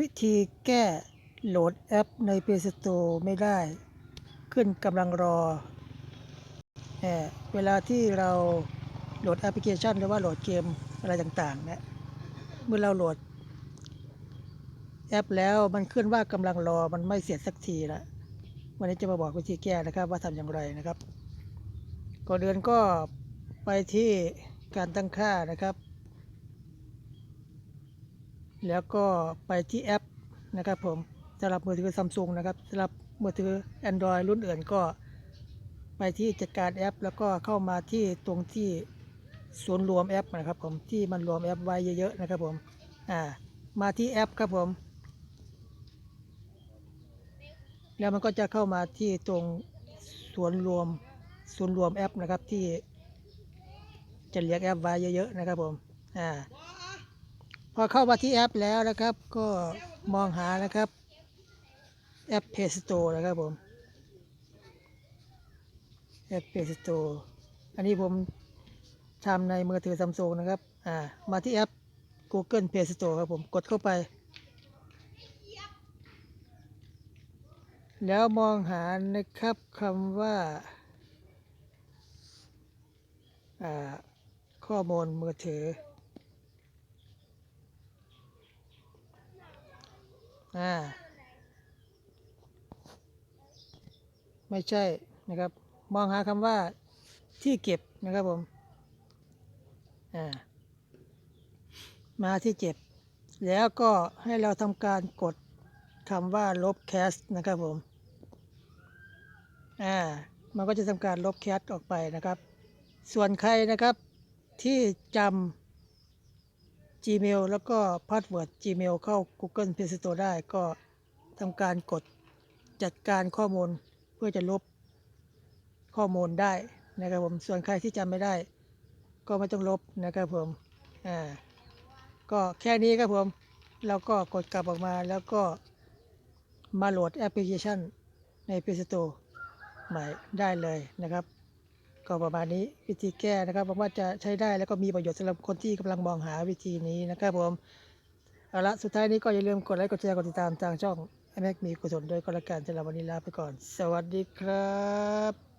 วิธีแก้โหลดแอปใน Play Store ไม่ได้ ขึ้นกำลังรอเอ่อเวลาที่เราโหลดแอปพลิเคชันหรือว่าโหลดเกมอะไรต่างๆเนี่ยเมื่อเราโหลดแอปแล้วมันขึ้นว่ากำลังรอมันไม่เสร็จสักทีละวันนี้จะมาบอกวิธีแก้นะครับ ว่าทำอย่างไรนะครับก่อนเดินก็ไปที่การตั้งค่านะครับ แล้วก็ไปที่แอปนะครับผมสำหรับมือถือซัมซุงนะครับสำหรับมือถือ Android รุ่นอื่นก็ ไปที่จัดการแอป แล้วก็เข้ามาที่ตรงที่ศูนย์รวมแอปนะครับผมที่มันรวมแอปไว้เยอะๆนะครับผมอ่ามาที่แอปครับผม แล้วมันก็จะเข้ามาที่ตรงส่วนรวมศูนย์รวมแอปนะครับที่จะเรียกแอปไว้เยอะๆนะครับผมอ่า พอเข้ามาที่แอปแล้วนะครับ ก็มองหานะครับ แอป Play Store นะครับผม แอป Play Store อันนี้ผมทำในมือถือซัมซุงนะครับ อ่า มาที่แอป Google Play Store ครับผม กดเข้าไป แล้วมองหานะครับคำว่า อ่า ข้อมูลมือถือ อ่าไม่ใช่นะครับ มองหาคำว่าที่เก็บนะครับผมอ่ามาที่เก็บ แล้วก็ให้เราทำการกดคำว่าลบแคสนะครับผมอ่ามันก็จะทำการลบแคสออกไปนะครับ ส่วนใครนะครับที่จำ Gmail แล้วก็พาสเวิร์ด Gmail เข้า Google Play Store ได้ก็ทำการกดจัดการข้อมูลเพื่อจะลบข้อมูลได้นะครับผมส่วนใครที่จำไม่ได้ ก็ไม่ต้องลบนะครับผมอ่าก็แค่นี้ครับผมเราก็กดกลับออกมาแล้วก็มาโหลดแอปพลิเคชันใน Play Store ใหม่ได้เลยนะครับ ก็ประมาณนี้วิธีแก้นะครับหวังว่าจะใช้ได้แล้วก็มีประโยชน์สำหรับคนที่กำลังมองหาวิธีนี้นะครับผมเอาละสุดท้ายนี้ก็อย่าลืมกดไลค์กดแชร์กดติดตามทางช่องแม็กมีกุศลด้วยก็แล้วกันสำหรับวันนี้ลาไปก่อน สวัสดีครับ